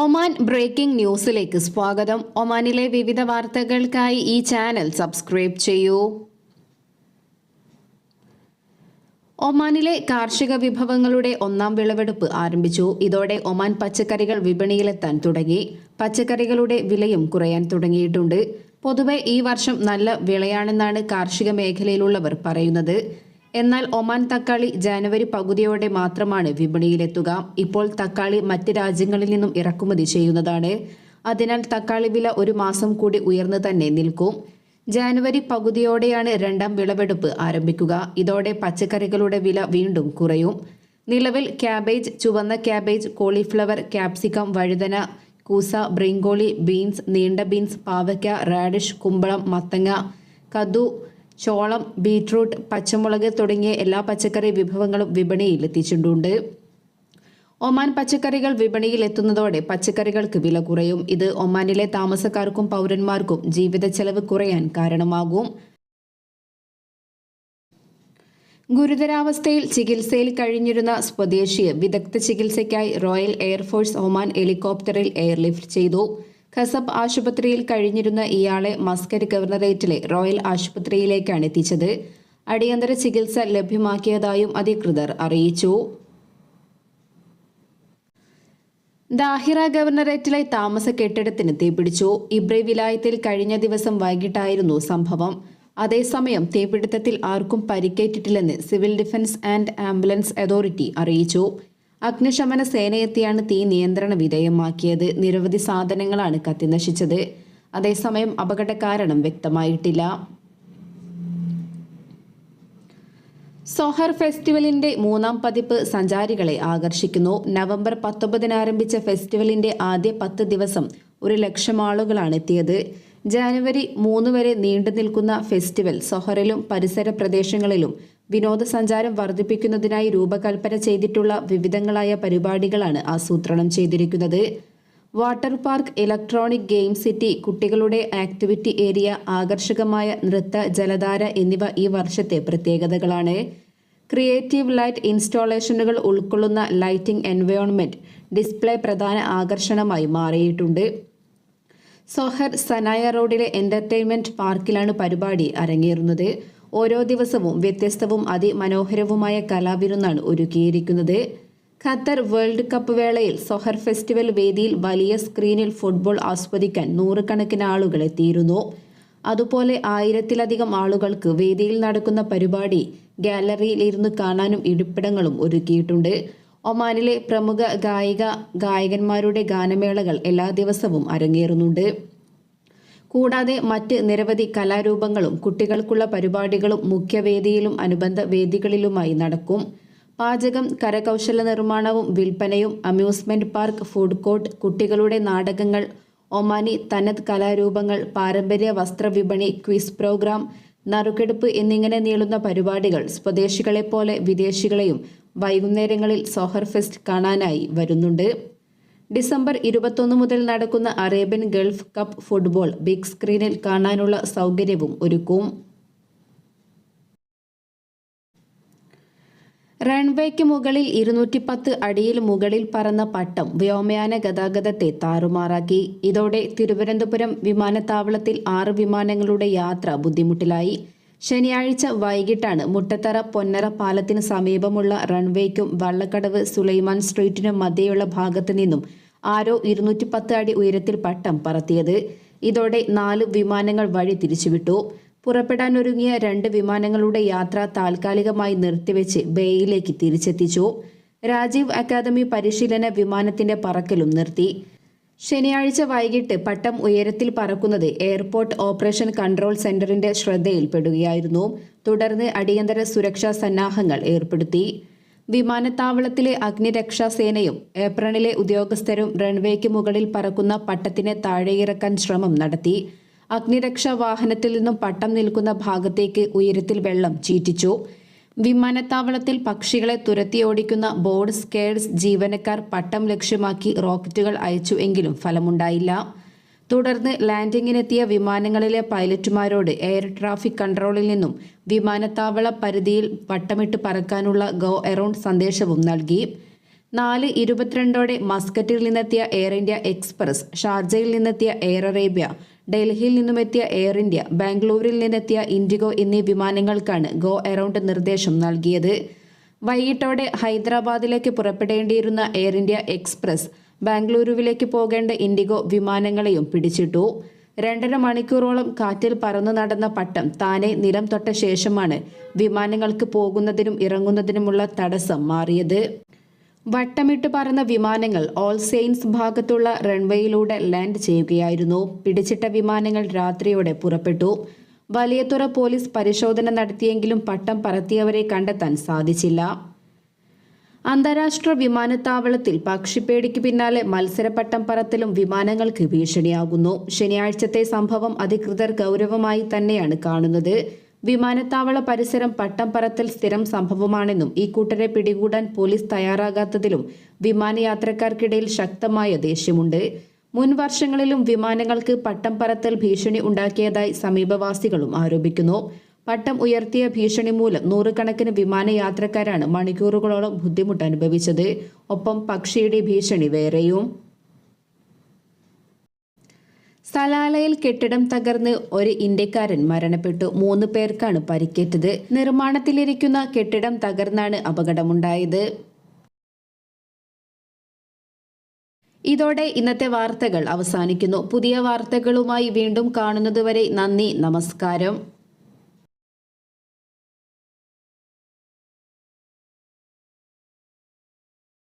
Oman breaking ന്യൂസിലേക്ക് സ്വാഗതം. ഒമാനിലെ വിവിധ വാർത്തകൾക്കായി ഈ ചാനൽ സബ്സ്ക്രൈബ് ചെയ്യൂ. ഒമാനിലെ കാർഷിക വിഭവങ്ങളുടെ ഒന്നാം വിളവെടുപ്പ് ആരംഭിച്ചു. ഇതോടെ ഒമാൻ പച്ചക്കറികൾ വിപണിയിലെത്താൻ തുടങ്ങി. പച്ചക്കറികളുടെ വിലയും കുറയാൻ തുടങ്ങിയിട്ടുണ്ട്. പൊതുവെ ഈ വർഷം നല്ല വിളയാണെന്നാണ് കാർഷിക മേഖലയിലുള്ളവർ പറയുന്നത്. എന്നാൽ ഒമാൻ തക്കാളി ജനുവരി പകുതിയോടെ മാത്രമാണ് വിപണിയിലെത്തുക. ഇപ്പോൾ തക്കാളി മറ്റ് രാജ്യങ്ങളിൽ നിന്നും ഇറക്കുമതി ചെയ്യുന്നതാണ്. അതിനാൽ തക്കാളി വില ഒരു മാസം കൂടി ഉയർന്നു തന്നെ നിൽക്കും. ജനുവരി പകുതിയോടെയാണ് രണ്ടാം വിളവെടുപ്പ് ആരംഭിക്കുക. ഇതോടെ പച്ചക്കറികളുടെ വില വീണ്ടും കുറയും. നിലവിൽ ക്യാബേജ് ചുവന്ന ക്യാബേജ് കോളിഫ്ലവർ ക്യാപ്സിക്കം വഴുതന കൂസ ബ്രിങ്കോളി ബീൻസ് നീണ്ട ബീൻസ് പാവയ്ക്ക റാഡിഷ് കുമ്പളം മത്തങ്ങ കദു ചോളം ബീട്രൂട്ട് പച്ചമുളക് തുടങ്ങിയ എല്ലാ പച്ചക്കറി വിഭവങ്ങളും വിപണിയിൽ എത്തിച്ചിട്ടുണ്ട്. ഒമാൻ പച്ചക്കറികൾ വിപണിയിൽ എത്തുന്നതോടെ പച്ചക്കറികൾക്ക് വില കുറയും. ഇത് ഒമാനിലെ താമസക്കാർക്കും പൗരന്മാർക്കും ജീവിത ചെലവ് കുറയാൻ കാരണമാകും. ഗുരുതരാവസ്ഥയിൽ ചികിത്സയിൽ കഴിഞ്ഞിരുന്ന സ്വദേശിയെ വിദഗ്ധ ചികിത്സയ്ക്കായി റോയൽ എയർഫോഴ്സ് ഒമാൻ ഹെലികോപ്റ്ററിൽ എയർലിഫ്റ്റ് ചെയ്തു. ഖസബ് ആശുപത്രിയിൽ കഴിഞ്ഞിരുന്ന ഇയാളെ മസ്കറ്റ് ഗവർണറേറ്റിലെ റോയൽ ആശുപത്രിയിലേക്കാണ് എത്തിച്ചത്. അടിയന്തര ചികിത്സ ലഭ്യമാക്കിയതായും അധികൃതർ അറിയിച്ചു. ദാഹിറ ഗവർണറേറ്റിലെ താമസ കെട്ടിടത്തിന് തീപിടിച്ചു ഇബ്രി വിലായത്തിൽ കഴിഞ്ഞ ദിവസം വൈകിട്ടായിരുന്നു സംഭവം. അതേസമയം തീപിടുത്തത്തിൽ ആർക്കും പരിക്കേറ്റിട്ടില്ലെന്ന് civil defence and ambulance authority അറിയിച്ചു. അഗ്നിശമന സേനയെത്തിയാണ് തീ നിയന്ത്രണ വിധേയമാക്കിയത്. നിരവധി സാധനങ്ങളാണ് കത്തിനശിച്ചത് അതേസമയം അപകട കാരണം വ്യക്തമായിട്ടില്ല. സോഹർ ഫെസ്റ്റിവലിന്റെ മൂന്നാം പതിപ്പ് സഞ്ചാരികളെ ആകർഷിക്കുന്നു. നവംബർ പത്തൊമ്പതിന് ആരംഭിച്ച ഫെസ്റ്റിവലിന്റെ ആദ്യ പത്ത് ദിവസം ഒരു ലക്ഷം ആളുകളാണ് എത്തിയത്. ജാനുവരി മൂന്ന് വരെ നീണ്ടു നിൽക്കുന്ന ഫെസ്റ്റിവൽ സൊഹറിലും പരിസര പ്രദേശങ്ങളിലും വിനോദസഞ്ചാരം വർദ്ധിപ്പിക്കുന്നതിനായി രൂപകൽപ്പന ചെയ്തിട്ടുള്ള വിവിധങ്ങളായ പരിപാടികളാണ് ആസൂത്രണം ചെയ്തിരിക്കുന്നത്. Water park electronic game city കുട്ടികളുടെ ആക്ടിവിറ്റി ഏരിയ ആകർഷകമായ നൃത്ത ജലധാര എന്നിവ ഈ വർഷത്തെ പ്രത്യേകതകളാണ്. ക്രിയേറ്റീവ് ലൈറ്റ് ഇൻസ്റ്റാളേഷനുകൾ ഉൾക്കൊള്ളുന്ന ലൈറ്റിംഗ് എൻവയോൺമെന്റ് ഡിസ്പ്ലേ പ്രധാന ആകർഷണമായി മാറിയിട്ടുണ്ട്. സൊഹർ സനായ റോഡിലെ എന്റർടൈൻമെന്റ് പാർക്കിലാണ് പരിപാടി അരങ്ങേറുന്നത്. ഓരോ ദിവസവും വ്യത്യസ്തവും അതിമനോഹരവുമായ കലാവിരുന്നാണ് ഒരുക്കിയിരിക്കുന്നത്. ഖത്തർ വേൾഡ് കപ്പ് വേളയിൽ സൊഹർ ഫെസ്റ്റിവൽ വേദിയിൽ വലിയ സ്ക്രീനിൽ ഫുട്ബോൾ ആസ്വദിക്കാൻ നൂറുകണക്കിന് ആളുകൾ എത്തിയിരുന്നു. അതുപോലെ ആയിരത്തിലധികം ആളുകൾക്ക് വേദിയിൽ നടക്കുന്ന പരിപാടി ഗാലറിയിൽ ഇരുന്ന് കാണാനും ഇരിപ്പിടങ്ങളും ഒരുക്കിയിട്ടുണ്ട്. ഒമാനിലെ പ്രമുഖ ഗായിക ഗായകന്മാരുടെ ഗാനമേളകൾ എല്ലാ ദിവസവും അരങ്ങേറുന്നുണ്ട്. കൂടാതെ മറ്റ് നിരവധി കലാരൂപങ്ങളും കുട്ടികൾക്കുള്ള പരിപാടികളും മുഖ്യവേദിയിലും അനുബന്ധ വേദികളിലുമായി നടക്കും. പാചകം കരകൗശല നിർമ്മാണവും വിൽപ്പനയും അമ്യൂസ്മെന്റ് പാർക്ക് ഫുഡ് കോർട്ട് കുട്ടികളുടെ നാടകങ്ങൾ ഒമാനി തനത് കലാരൂപങ്ങൾ പാരമ്പര്യ വസ്ത്രവിപണി ക്വിസ് പ്രോഗ്രാം നറുക്കെടുപ്പ് എന്നിങ്ങനെ നീളുന്ന പരിപാടികൾ സ്വദേശികളെപ്പോലെ വിദേശികളെയും വൈകുന്നേരങ്ങളിൽ സോഹർ ഫെസ്റ്റ് കാണാനായി വരുന്നുണ്ട്. ഡിസംബർ ഇരുപത്തൊന്ന് മുതൽ നടക്കുന്ന Arabian Gulf cup football big സ്ക്രീനിൽ കാണാനുള്ള സൗകര്യവും ഒരുക്കും. റൺവേക്ക് മുകളിൽ ഇരുന്നൂറ്റി പത്ത് അടിയിൽ മുകളിൽ പറന്ന പട്ടം വ്യോമയാന ഗതാഗതത്തെ താറുമാറാക്കി. ഇതോടെ തിരുവനന്തപുരം വിമാനത്താവളത്തിൽ ആറ് വിമാനങ്ങളുടെ യാത്ര ബുദ്ധിമുട്ടിലായി. ശനിയാഴ്ച വൈകിട്ടാണ് മുട്ടത്തറ പൊന്നറ പാലത്തിന് സമീപമുള്ള റൺവേക്കും വള്ളക്കടവ് സുലൈമാൻ സ്ട്രീറ്റിനും മധ്യയുള്ള ഭാഗത്തു നിന്നും ആരോ ഇരുന്നൂറ്റി പത്ത് അടി ഉയരത്തിൽ പട്ടം പറത്തിയത്. ഇതോടെ നാല് വിമാനങ്ങൾ വഴി തിരിച്ചുവിട്ടു. പുറപ്പെടാനൊരുങ്ങിയ രണ്ട് വിമാനങ്ങളുടെ യാത്ര താൽക്കാലികമായി നിർത്തിവെച്ച് ബേയിലേക്ക് തിരിച്ചെത്തിച്ചു. രാജീവ് അക്കാദമി പരിശീലന വിമാനത്തിന്റെ പറക്കലും നിർത്തി. ശനിയാഴ്ച വൈകിട്ട് പട്ടം ഉയരത്തിൽ പറക്കുന്നത് എയർപോർട്ട് ഓപ്പറേഷൻ കൺട്രോൾ സെന്ററിന്റെ ശ്രദ്ധയിൽപ്പെടുകയായിരുന്നു. തുടർന്ന് അടിയന്തര സുരക്ഷാ സന്നാഹങ്ങൾ ഏർപ്പെടുത്തി. വിമാനത്താവളത്തിലെ അഗ്നിരക്ഷാ സേനയും ഏപ്രണിലെ ഉദ്യോഗസ്ഥരും റൺവേക്ക് മുകളിൽ പറക്കുന്ന പട്ടത്തിനെ താഴെയിറക്കാൻ ശ്രമം നടത്തി. അഗ്നിരക്ഷാ വാഹനത്തിൽ നിന്നും പട്ടം നിൽക്കുന്ന ഭാഗത്തേക്ക് ഉയരത്തിൽ വെള്ളം ചീറ്റിച്ചു. വിമാനത്താവളത്തിൽ പക്ഷികളെ തുരത്തിയോടിക്കുന്ന ബോർഡ് സ്കേഡ്സ് ജീവനക്കാർ പട്ടം ലക്ഷ്യമാക്കി റോക്കറ്റുകൾ അയച്ചു എങ്കിലും ഫലമുണ്ടായില്ല. തുടർന്ന് ലാൻഡിങ്ങിനെത്തിയ വിമാനങ്ങളിലെ പൈലറ്റുമാരോട് എയർ ട്രാഫിക് കൺട്രോളിൽ നിന്നും വിമാനത്താവള പരിധിയിൽ വട്ടമിട്ട് പറക്കാനുള്ള ഗോ എറൌണ്ട് സന്ദേശവും നൽകി. നാല് ഇരുപത്തിരണ്ടോടെ മസ്കറ്റിൽ നിന്നെത്തിയ എയർ ഇന്ത്യ എക്സ്പ്രസ് ഷാർജയിൽ നിന്നെത്തിയ എയർ അറേബ്യ ഡൽഹിയിൽ നിന്നുമെത്തിയ എയർ ഇന്ത്യ ബാംഗ്ലൂരിൽ നിന്നെത്തിയ ഇൻഡിഗോ എന്നീ വിമാനങ്ങൾക്കാണ് ഗോ അറൌണ്ട് നിർദ്ദേശം നൽകിയത്. വൈകിട്ടോടെ ഹൈദരാബാദിലേക്ക് പുറപ്പെടേണ്ടിയിരുന്ന എയർ ഇന്ത്യ എക്സ്പ്രസ് ബാംഗ്ലൂരുവിലേക്ക് പോകേണ്ട ഇൻഡിഗോ വിമാനങ്ങളെയും പിടിച്ചിട്ടു. രണ്ടര മണിക്കൂറോളം കാറ്റിൽ പറന്നു നടന്ന പട്ടം താനെ നിലം തൊട്ട ശേഷമാണ് വിമാനങ്ങൾക്ക് പോകുന്നതിനും ഇറങ്ങുന്നതിനുമുള്ള തടസ്സം മാറിയത്. വട്ടമിട്ട് പറന്ന വിമാനങ്ങൾ ഓൾ സെയിൻസ് ഭാഗത്തുള്ള റൺവേയിലൂടെ ലാൻഡ് ചെയ്യുകയായിരുന്നു. പിടിച്ചിട്ട വിമാനങ്ങൾ രാത്രിയോടെ പുറപ്പെട്ടു. വലിയതുറ പോലീസ് പരിശോധന നടത്തിയെങ്കിലും പട്ടം പറത്തിയവരെ കണ്ടെത്താൻ സാധിച്ചില്ല. അന്താരാഷ്ട്ര വിമാനത്താവളത്തിൽ പക്ഷിപ്പേടിക്ക് പിന്നാലെ മത്സരപ്പട്ടം പറത്തലും വിമാനങ്ങൾക്ക് ഭീഷണിയാകുന്നു. ശനിയാഴ്ചത്തെ സംഭവം അധികൃതർ ഗൗരവമായി തന്നെയാണ് കാണുന്നത്. വിമാനത്താവള പരിസരം പട്ടം പറത്തൽ സ്ഥിരം സംഭവമാണെന്നും ഈ കൂട്ടരെ പിടികൂടാൻ പോലീസ് തയ്യാറാകാത്തതിലും വിമാനയാത്രക്കാർക്കിടയിൽ ശക്തമായ ദേഷ്യമുണ്ട്. മുൻ വർഷങ്ങളിലും വിമാനങ്ങൾക്ക് പട്ടം പറത്തൽ ഭീഷണി ഉണ്ടാക്കിയതായി സമീപവാസികളും ആരോപിക്കുന്നു. പട്ടം ഉയർത്തിയ ഭീഷണി മൂലം നൂറുകണക്കിന് വിമാനയാത്രക്കാരാണ് മണിക്കൂറുകളോളം ബുദ്ധിമുട്ട് അനുഭവിച്ചത് ഒപ്പം പക്ഷിയുടെ ഭീഷണി വേറെയും. സലാലയിൽ കെട്ടിടം തകർന്ന് ഒരു ഇന്ത്യക്കാരൻ മരണപ്പെട്ടു. മൂന്ന് പേർക്കാണ് പരിക്കേറ്റത്. നിർമ്മാണത്തിലിരിക്കുന്ന കെട്ടിടം തകർന്നാണ് അപകടമുണ്ടായത്. ഇതോടെ ഇന്നത്തെ വാർത്തകൾ അവസാനിക്കുന്നു. പുതിയ വാർത്തകളുമായി വീണ്ടും കാണുന്നതുവരെ നന്ദി നമസ്കാരം.